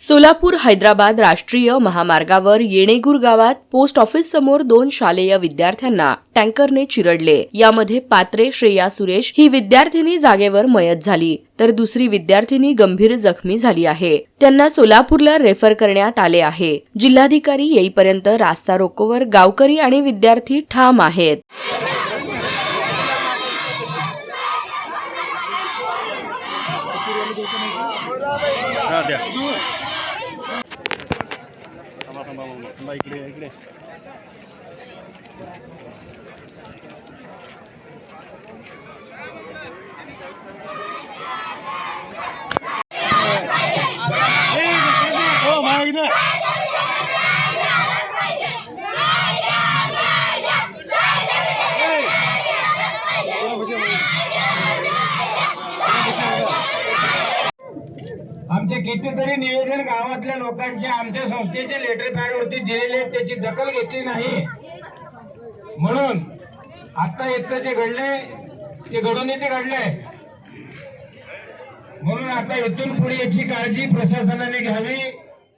सोलापूर हैदराबाद राष्ट्रीय महामार्गावर येणेगूर गावात पोस्ट ऑफिस समोर दोन शालेय विद्यार्थ्यांना टँकरने चिरडले. यामध्ये पात्रे श्रेया सुरेश ही विद्यार्थिनी जागेवर मयत झाली. तर दुसरी विद्यार्थिनी गंभीर जखमी झाली आहे. त्यांना सोलापूरला रेफर करण्यात आले आहे. जिल्हाधिकारी येईपर्यंत रास्ता रोकोवर गावकरी आणि विद्यार्थी ठाम आहेत. हा द्या थांबा थांबा मग थांबा इकडे या, इकडे आमचे कितीतरी निवेदन गावातल्या लोकांचे आमच्या संस्थेचे लेटर पॅड वरती दिलेले आहेत, त्याची दखल घेतली नाही. म्हणून आता इथं जे घडले ते घडून येते घडले म्हणून आता इथून पुढे याची काळजी प्रशासनाने घ्यावी.